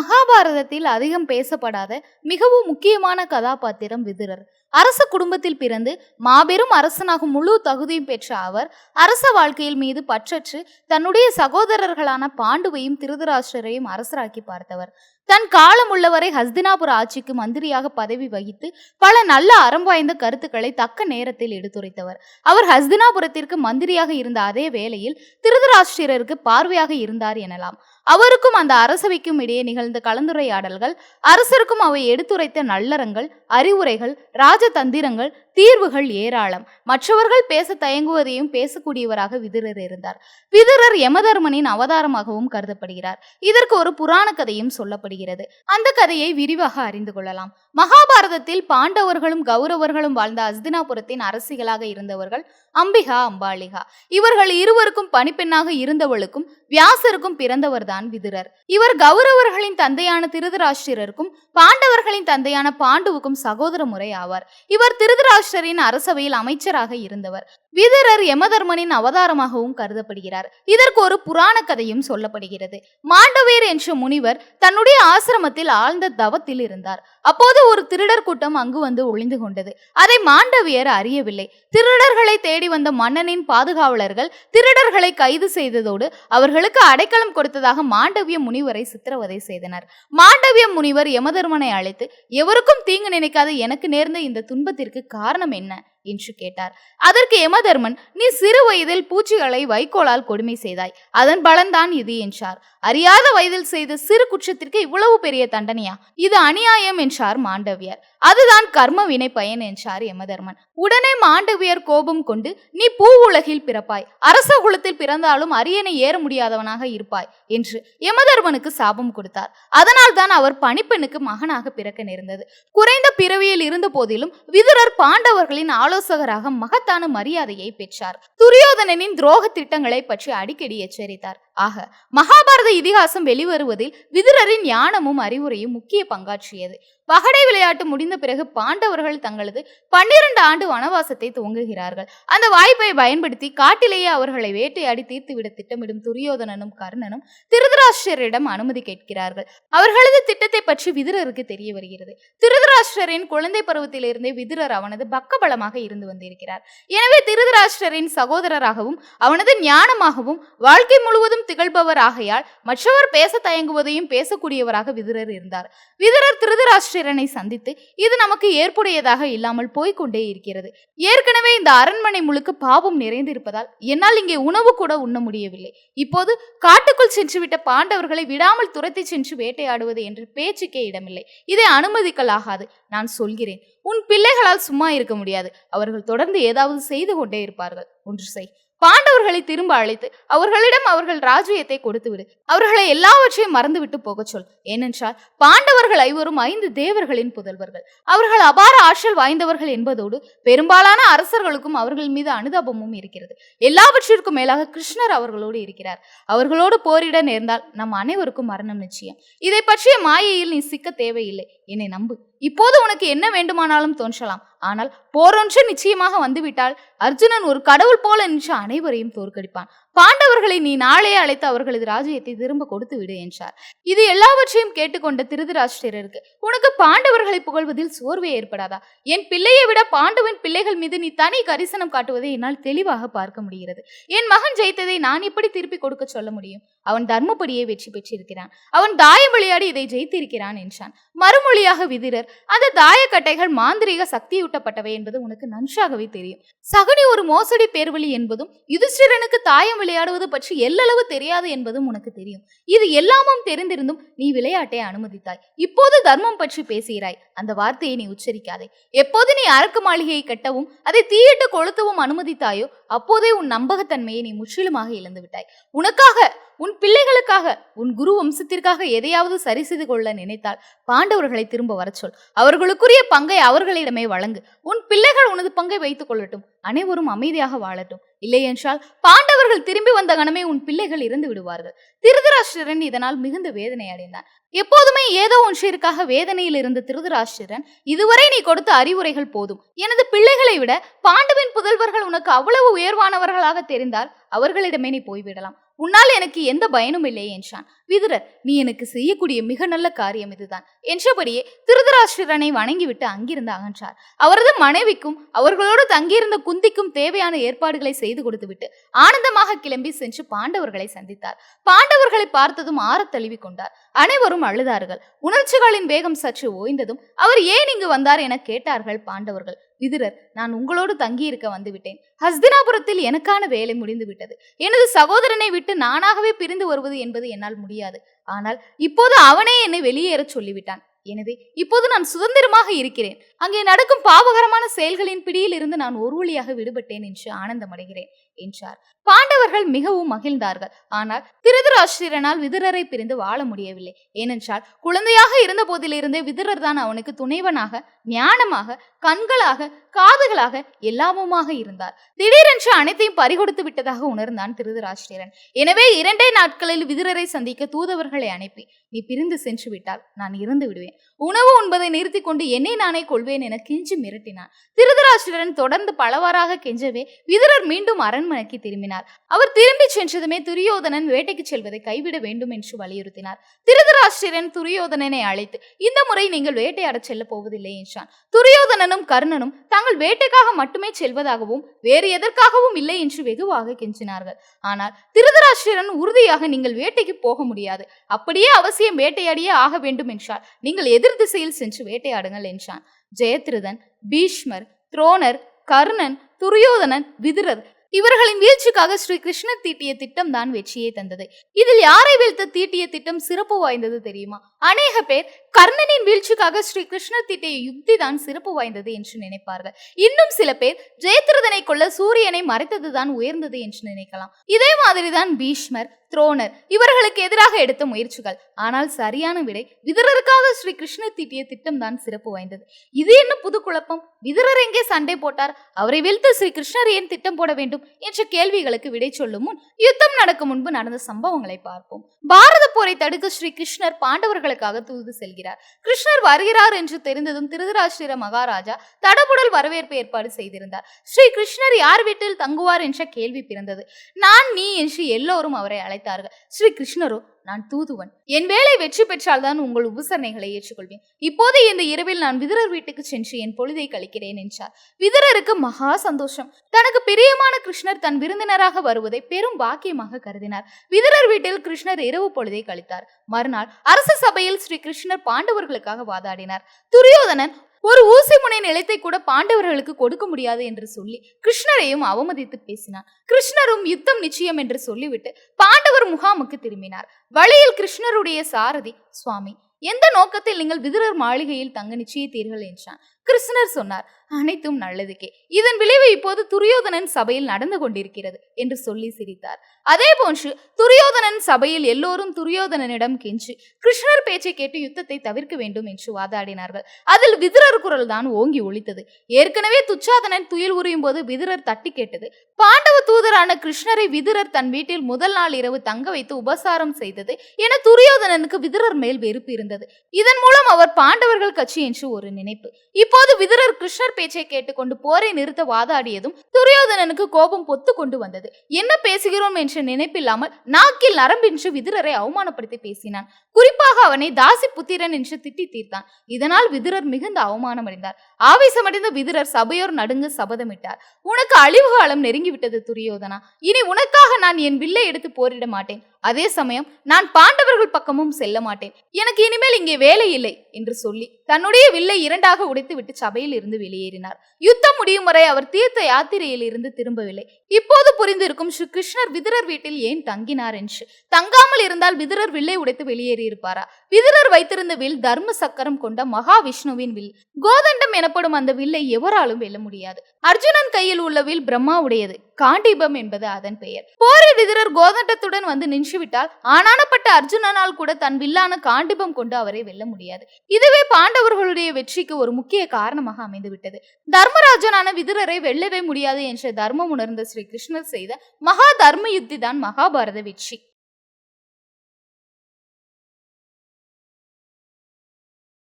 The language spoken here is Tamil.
மகாபாரதத்தில் அதிகம் பேசப்படாத மிகவும் முக்கியமான கதாபாத்திரம் விதுரர். அரச குடும்பத்தில் பிறந்து மாபெரும் அரசனாகும் முழு தகுதியும் பெற்ற அவர் அரச வாழ்க்கையில் மீது பற்றற்று தன்னுடைய சகோதரர்களான பாண்டுவையும் திருதராஷ்டரையும் அரசராக்கி பார்த்தவர். தன் காலம் உள்ளவரை ஹஸ்தினாபுர ஆட்சிக்கு மந்திரியாக பதவி வகித்து பல நல்ல அறம் வாய்ந்த கருத்துக்களை தக்க நேரத்தில் எடுத்துரைத்தவர். அவர் ஹஸ்தினாபுரத்திற்கு மந்திரியாக இருந்த அதே வேளையில் திருதராஷ்டிரருக்கு பார்வையாக இருந்தார் எனலாம். அவருக்கும் அந்த அரசவைக்கும் இடையே நிகழ்ந்த கலந்துரையாடல்கள் அரசருக்கும் அவை எடுத்துரைத்த நல்லறங்கள் அறிவுரைகள் ராஜதந்திரங்கள் தீர்வுகள் ஏராளம். மற்றவர்கள் பேச தயங்குவதையும் பேசக்கூடியவராக விதுரர் இருந்தார். விதுரர் யமதர்மனின் அவதாரமாகவும் கருதப்படுகிறார். இதற்கு ஒரு புராண கதையும் சொல்லப்படுகிறது. அந்த கதையை விரிவாக அறிந்து கொள்ளலாம். மகாபாரதத்தில் பாண்டவர்களும் கௌரவர்களும் வாழ்ந்த அஸ்தினாபுரத்தின் அரசிகளாக இருந்தவர்கள் அம்பிகா அம்பாளிகா. இவர்கள் இருவருக்கும் பணிப்பெண்ணாக இருந்தவளுக்கும் வியாசருக்கும் பிறந்தவர்தான் விதுரர். இவர் கௌரவர்களின் தந்தையான திருதராஷ்டிரருக்கும் பாண்டவர்களின் தந்தையான பாண்டுவுக்கும் சகோதர முறை ஆவார். இவர் மகாராஷ்டிரின் அரசவையில் அமைச்சராக இருந்தவர். விதுரர் யமதர்மனின் அவதாரமாகவும் கருதப்படுகிறார். இதற்கு ஒரு புராண கதையும் சொல்லப்படுகிறது. மாண்டவீர் என்ற முனிவர் தன்னுடைய ஆசிரமத்தில் ஆழ்ந்த தவத்தில் இருந்தார். அப்போது ஒரு திருடர் கூட்டம் அங்கு வந்து ஒளிந்து கொண்டது. அதை மாண்டவியர் அறியவில்லை. திருடர்களை தேடி வந்த மன்னனின் பாதுகாவலர்கள் திருடர்களை கைது செய்ததோடு அவர்களுக்கு அடைக்கலம் கொடுத்ததாக மாண்டவிய முனிவரை சித்திரவதை செய்தனர். மாண்டவிய முனிவர் யமதர்மனை அழைத்து எவருக்கும் தீங்கு நினைக்காத எனக்கு நேர்ந்த இந்த துன்பத்திற்கு காரணம் என்ன? என்று கேட்டார். அதற்கு யமதர்மன் நீ சிறு வயதில் பூச்சிகளை வைக்கோலால் கொடுமை செய்தாய். அதன் பலன்தான் இது என்றார். அறியாத வயதில் செய்த சிறு குற்றத்திற்கு இவ்வளவு பெரிய தண்டனையா? இது அநியாயம் என்றார் மாண்டவியர். அதுதான் கர்ம வினை பயன் என்றார் யமதர்மன். உடனே மாண்டவியர் கோபம் கொண்டு நீ பூ உலகில் பிறப்பாய். அரச குலத்தில் பிறந்தாலும் அரியணை ஏற முடியாதவனாக இருப்பாய் என்று யமதர்மனுக்கு சாபம் கொடுத்தார். அதனால் தான் அவர் பணிப்பெண்ணுக்கு மகனாக பிறக்க நேர்ந்தது. குறைந்த பிறவியில் இருந்த போதிலும் விதுரர் பாண்டவர்களின் ஆலோசகராக மகத்தான மரியாதையை பெற்றார். துரியோதனனின் துரோக திட்டங்களை பற்றி அடிக்கடி எச்சரித்தார். ஆக மகாபாரத இதிகாசம் வெளிவருவதில் விதுரரின் ஞானமும் அறிவுரையும் முக்கிய பங்காற்றியது. பகடை விளையாட்டு முடிந்த பிறகு பாண்டவர்கள் தங்களது பன்னிரண்டு ஆண்டு வனவாசத்தை துவங்குகிறார்கள். அந்த வாய்ப்பை பயன்படுத்தி காட்டிலேயே அவர்களை வேட்டையாடி தீர்த்துவிட திட்டமிடும் துரியோதனனும் கர்ணனும் திருதராஷ்டிரரிடம் அனுமதி கேட்கிறார்கள். அவர்களது திட்டத்தை பற்றி விதுரருக்கு தெரிய வருகிறது. திருதராஷ்டிரரின் குழந்தை பருவத்திலிருந்தே விதுரர் அவனது பக்கபலமாக இருந்து வந்திருக்கிறார். எனவே திருதராஷ்டிரரின் சகோதரராகவும் அவனது ஞானமாகவும் வாழ்க்கை முழுவதும் திகழ்பவர் ஆகையால் மற்றவர் பேச தயங்குவதையும் பேசக்கூடியவராக விதுரர் இருந்தார். விதுரர் திருதராஷ்டிரனை சந்தித்து இது நமக்கு ஏற்புடையதாக இல்லாமல் போய்க்கொண்டே இருக்கிறது. ஏற்கனவே இந்த அரண்மனை முழுக்க பாவம் நிறைந்திருப்பதால் என்னால் இங்கே உணவு கூட உண்ண முடியவில்லை. இப்போது காட்டுக்குள் சென்றுவிட்ட பாண்டவர்களை விடாமல் துரத்தி சென்று வேட்டையாடுவது என்ற பேச்சுக்கே இடமில்லை. இதை அனுமதிக்கலாகாது நான் சொல்கிறேன். உன் பிள்ளைகளால் சும்மா இருக்க முடியாது. அவர்கள் தொடர்ந்து ஏதாவது செய்து கொண்டே இருப்பார்கள். ஒன்று செய். பாண்டவர்களை திரும்ப அழைத்து அவர்களிடம் அவர்கள் ராஜ்யத்தை கொடுத்துவிடு. அவர்களை எல்லாவற்றையும் மறந்துவிட்டு போகச் சொல். ஏனென்றால் பாண்டவர்கள் ஐவரும் ஐந்து தேவர்களின் புதல்வர்கள். அவர்கள் அபார ஆற்றல் வாய்ந்தவர்கள் என்பதோடு பெரும்பாலான அரசர்களுக்கும் அவர்கள் மீது அனுதாபமும் இருக்கிறது. எல்லாவற்றிற்கும் மேலாக கிருஷ்ணர் அவர்களோடு இருக்கிறார். அவர்களோடு போரிட நேர்ந்தால் நம் அனைவருக்கும் மரணம் நிச்சயம். இதை பற்றிய மாயையில் நீ சிக்க தேவையில்லை. என்னை நம்பு. இப்போது உனக்கு என்ன வேண்டுமானாலும் தோன்றலாம். ஆனால் போரொன்று நிச்சயமாக வந்துவிட்டால் அர்ஜுனன் ஒரு கடவுள் போல நின்று அனைவரையும் தோற்கடிப்பான். பாண்டவர்களை நீ நாளே அழைத்து அவர்களது ராஜ்யத்தை திரும்ப கொடுத்து விடு என்றார். இது எல்லாவற்றையும் கேட்டுக்கொண்ட திருதராஷ்டிரருக்கு உனக்கு பாண்டவர்களை புகழ்வதில் சோர்வே ஏற்படாதா? என் பிள்ளையை விட பாண்டவன் பிள்ளைகள் மீது நீ தனி கரிசனம் காட்டுவதை என்னால் தெளிவாக பார்க்க முடிகிறது. என் மகன் ஜெயித்ததை நான் எப்படி திருப்பி கொடுக்க சொல்ல முடியும்? அவன் தர்மப்படியே வெற்றி பெற்றிருக்கிறான். அவன் தாயம் விளையாடி இதை ஜெயித்திருக்கிறான் என்றான். மறுமொழியாக விதிரர் அந்த தாயக்கட்டைகள் மாந்திரீக சக்தியூட்டப்பட்டவை என்பது உனக்கு நன்றாகவே தெரியும். சகுனி ஒரு மோசடி பேர்வழி என்பதும் யுதிஷ்டிரனுக்கு தாயம் விளையாடுவது பற்றி எல்லளவு தெரியாது என்பதும் உனக்கு தெரியும். இது எல்லாமும் தெரிந்திருந்தும் நீ விளையாட்டை அனுமதித்தாய். இப்போது தர்மம் பற்றி பேசுகிறாய். அந்த வார்த்தையை நீ உச்சரிக்காதே. எப்போது நீ அரக்கு மாளிகையை கட்டவும் அதை தீயிட்டு கொளுத்தவும் அனுமதித்தாயோ அப்போதே உன் நம்பகத்தன்மையை நீ முற்றிலுமாக இழந்து விட்டாய் உனக்காக உன் பிள்ளைகளுக்காக உன் குரு வம்சத்திற்காக எதையாவது சரி செய்து கொள்ள நினைத்தால் பாண்டவர்களை திரும்ப வரச் சொல் அவர்களுக்குரிய பங்கை அவர்களிடமே வழங்கு. உன் பிள்ளைகள் உனது பங்கை வைத்துக் கொள்ளட்டும். அனைவரும் அமைதியாக வாழட்டும். இல்லையென்றால் பாண்டவர்கள் திரும்பி வந்த கணமே உன் பிள்ளைகள் இறந்து விடுவார்கள். திருதராஷ்டிரன் இதனால் மிகுந்த வேதனை அடைந்தான். எப்போதுமே ஏதோ ஒன்றிற்காக வேதனையில் இருந்த திருதராஷ்டிரன் இதுவரை நீ கொடுத்த அறிவுரைகள் போதும். எனது பிள்ளைகளை விட பாண்டவின் புதல்வர்கள் உனக்கு அவ்வளவு உயர்வானவர்களாக தெரிந்தால் அவர்களிடமே நீ போய்விடலாம். உன்னால் எனக்கு எந்த பயனும் இல்லை என்றான். விதுரர் நீ எனக்கு செய்யக்கூடிய மிக நல்ல காரியம் இதுதான். என்றபடியே திருதராஷ்டிரனை வணங்கிவிட்டு அங்கிருந்து அகன்றார். அவரது மனைவிக்கும் அவர்களோடு தங்கியிருந்த குந்திக்கும் தேவையான ஏற்பாடுகளை செய்து கொடுத்துவிட்டு ஆனந்தமாக கிளம்பி சென்று பாண்டவர்களை சந்தித்தார். பாண்டவர்களை பார்த்ததும் ஆறத் தழுவி கொண்டார். அனைவரும் அழுதார்கள். உணர்ச்சிகளின் வேகம் சற்று ஓய்ந்ததும் அவர் ஏன் இங்கு வந்தார் என கேட்டார்கள் பாண்டவர்கள். விதுரர் நான் உங்களோடு தங்கியிருக்க வந்துவிட்டேன். ஹஸ்தினாபுரத்தில் எனக்கான வேலை முடிந்து விட்டது எனது சகோதரனை விட்டு நானாகவே பிரிந்து வருவது என்பது என்னால் முடியாது. ஆனால் இப்போது அவனே என்னை வெளியேறச் சொல்லிவிட்டான். எனவே இப்போது நான் சுதந்திரமாக இருக்கிறேன். அங்கே நடக்கும் பாவகரமான செயல்களின் பிடியில் இருந்து நான் ஒரு வழியாக விடுபட்டேன் என்று ஆனந்தமடைகிறேன். என்றார். பாண்டவர்கள் மிகவும் மகிழ்ந்தார்கள். ஆனால் திருதராஷ்டிரனால் விதுரரை பிரிந்து வாழ முடியவில்லை. ஏனென்றால் குழந்தையாக இருந்த போதிலிருந்தே விதுரர் தான் அவனுக்கு துணைவனாக ஞானமாக கண்களாக காதுகளாக எல்லாமுமாக இருந்தார். திடீரென்று அனைத்தையும் பறிகொடுத்து விட்டதாக உணர்ந்தான் திருதராஷ்டிரன் எனவே இரண்டே நாட்களில் விதுரரை சந்திக்க தூதவர்களை அனுப்பி நீ பிரிந்து சென்று விட்டால் நான் இறந்து விடுவேன். உணவு உண்பதை நிறுத்திக் கொண்டு என்னை நானே கொள்வேன் என கெஞ்சி மிரட்டினான். திருதராஷ்டிரன் தொடர்ந்து பலவாறாக கெஞ்சவே விதுரர் மீண்டும் அரண்மனைக்கு திரும்பினார். அவர் திரும்பி சென்றதுமே துரியோதனன் வேட்டைக்கு செல்வதை கைவிட வேண்டும் என்று வலியுறுத்தினார். திருதராஷ்டிரன் துரியோதனனை அழைத்து இந்த முறை நீங்கள் வேட்டையாடச் செல்லப் போவதில்லை என்றான். துரியோதனனும் கர்ணனும் தாங்கள் வேட்டைக்காக மட்டுமே செல்வதாகவும் வேறு எதற்காகவும் இல்லை என்று வெகுவாக கெஞ்சினார்கள். ஆனால் திருதராஷ்டிரன் உறுதியாக நீங்கள் வேட்டைக்கு போக முடியாது. அப்படியே அவசியம் வேட்டையாடியே ஆக வேண்டும் என்றால் நீங்கள் எதிர் திசையில் சென்று வேட்டையாடுங்கள் என்றான். ஜெயத்ரதன் பீஷ்மர் துரோணர் கர்ணன் துரியோதனன் விதுரர் இவர்களின் வீழ்ச்சிக்காக ஸ்ரீ கிருஷ்ணர் தீட்டிய திட்டம் தான் வெற்றியை தந்தது. இதில் யாரை வீழ்த்த தீட்டிய திட்டம் சிறப்பு வாய்ந்தது தெரியுமா? அநேக பேர் கர்ணனின் வீழ்ச்சிக்காக ஸ்ரீ கிருஷ்ணர் தீட்டிய யுக்தி தான் சிறப்பு வாய்ந்தது என்று நினைப்பார்கள். இன்னும் சில பேர் ஜெயத்ரதனை கொள்ள சூரியனை மறைத்ததுதான் உயர்ந்தது என்று நினைக்கலாம். இதே மாதிரிதான் பீஷ்மர் துரோணர். இவர்களுக்கு எதிராக எடுத்த முயற்சிகள். ஆனால் சரியான விடை விதரருக்காக ஸ்ரீ கிருஷ்ணர் தீட்டிய திட்டம் தான் சிறப்பு வாய்ந்தது. இது என்ன புது குழப்பம்? விதரர் எங்கே சண்டை போட்டார்? அவரை வீழ்த்து ஸ்ரீ கிருஷ்ணர் ஏன் திட்டம் போட வேண்டும்? என்ற கேள்விகளுக்கு விடை சொல்லும் முன் யுத்தம் நடக்கும் முன்பு நடந்த சம்பவங்களை பார்ப்போம். பாரத போரை தடுக்க ஸ்ரீ கிருஷ்ணர் பாண்டவர்களுக்காக தூது செல்கிறார். கிருஷ்ணர் வருகிறார் என்று தெரிந்ததும் திருதராஷ்டிர மகாராஜா தடபுடல் வரவேற்பு ஏற்பாடு செய்திருந்தார். ஸ்ரீ கிருஷ்ணர் யார் வீட்டில் தங்குவார் என்ற கேள்வி பிறந்தது. நான் நீ என்று எல்லோரும் அவரை அழைத்தார்கள். ஸ்ரீ கிருஷ்ணரோ நான் தூதுவன். என் வேலை வெற்றி பெற்றால்தான் உங்கள் உபசரணைகளை ஏற்றுக்கொள்வேன். இப்போது இந்த இரவில் நான் விதரர் வீட்டுக்கு சென்று என் பொழுதை கழிக்கிறேன் என்றார். விதரருக்கு மகா சந்தோஷம். தனக்கு பிரியமான கிருஷ்ணர் தன் விருந்தினராக வருவதை பெரும் பாக்கியமாக கருதினார். விதரர் வீட்டில் கிருஷ்ணர் இரவு பொழுதை கழித்தார். மறுநாள் அரச சபையில் ஸ்ரீ கிருஷ்ணர் பாண்டவர்களுக்காக வாதாடினார். துரியோதனன் ஒரு ஊசி முனை நிலத்தை கூட பாண்டவர்களுக்கு கொடுக்க முடியாது என்று சொல்லி கிருஷ்ணரையும் அவமதித்து பேசினார். கிருஷ்ணரும் யுத்தம் நிச்சயம் என்று சொல்லிவிட்டு பாண்டவர் முகாமுக்கு திரும்பினார். வழியில் கிருஷ்ணருடைய சாரதி சுவாமி எந்த நோக்கத்தில் நீங்கள் விதுரர் மாளிகையில் தங்க நிச்சயித்தீர்கள்? என்றான். கிருஷ்ணர் சொன்னார் அனைத்தும் நல்லதுக்கே. இதன் விளைவு இப்போது துரியோதனன் சபையில் நடந்து கொண்டிருக்கிறது என்று சொல்லி சிரித்தார். அதே போன்று துரியோதனன் சபையில் எல்லோரும் துரியோதனனிடம் கெஞ்சி கிருஷ்ணர் பேச்சை கேட்டு யுத்தத்தை தவிர்க்க வேண்டும் என்று வாதாடினார்கள். அதில் விதிரர் குரல் தான் ஓங்கி ஒழித்தது. ஏற்கனவே துச்சாதனன் துயில் உரியும் போது விதிரர் தட்டி கேட்டது. பாண்டவ தூதரான கிருஷ்ணரை விதிரர் தன் வீட்டில் முதல் நாள் இரவு தங்க வைத்து உபசாரம் செய்தது என துரியோதனனுக்கு விதிரர் மேல் வெறுப்பு இருந்தது. இதன் மூலம் அவர் பாண்டவர்கள் கட்சி என்று ஒரு நினைப்பு. இப்போ அப்போது விதுரர் கிருஷ்ணர் பேச்சை கேட்டுக்கொண்டு போரை நிறுத்த வாதாடியதும் துரியோதனனுக்கு கோபம் பொத்து கொண்டு வந்தது. என்ன பேசுகிறோம்? என்ற நினைப்பில்லாமல் நாக்கில் நரம்பின்று விதுரரை அவமானப்படுத்தி பேசினான். குறிப்பாக அவனை தாசி புத்திரன் என்று திட்டி தீர்த்தான். இதனால் விதுரர் மிகுந்த அவமானம் அடைந்தார். ஆவேசமடைந்த விதுரர் சபையோர் நடுங்க சபதமிட்டார். உனக்கு அழிவு காலம் நெருங்கிவிட்டது துரியோதனா. இனி உனக்காக நான் என் வில்லை எடுத்து போரிட மாட்டேன். அதே சமயம் நான் பாண்டவர்கள் பக்கமும் செல்ல மாட்டேன். எனக்கு இனிமேல் இங்கே வேலை இல்லை என்று சொல்லி தன்னுடைய வில்லை இரண்டாக உடைத்து விட்டு சபையில் இருந்து வெளியேறினார். யுத்தம் முடியும் வரை அவர் தீர்த்த யாத்திரையில் இருந்து திரும்பவில்லை. இப்போது புரிந்திருக்கும் ஸ்ரீ கிருஷ்ணர் விதுரர் வீட்டில் ஏன் தங்கினார் என்று. தங்காமல் இருந்தால் விதிரர் வில்லை உடைத்து வெளியேறி இருப்பாரா விதுரர் வைத்திருந்த வில் தர்ம சக்கரம் கொண்ட மகாவிஷ்ணுவின் வில். கோதண்டம் எனப்படும் அந்த வில்லை எவராலும் வெல்ல முடியாது. அர்ஜுனன் கையில் உள்ள வில் பிரம்மாவுடையது. காண்டீபம் என்பது அதன் பெயர். போரில் விதுரர் கோதண்டத்துடன் வந்து நின்றுவிட்டால் ஆனானப்பட்ட அர்ஜுனனால் கூட தன் வில்லான காண்டிபம் கொண்டு அவரை வெல்ல முடியாது. இதுவே பாண்டவர்களுடைய வெற்றிக்கு ஒரு முக்கிய காரணமாக அமைந்துவிட்டது. தர்மராஜனான விதுரரை வெல்லவே முடியாது என்ற தர்மம் உணர்ந்த ஸ்ரீ கிருஷ்ணர் செய்த மகா தர்ம யுத்தி தான் மகாபாரத வெற்றி.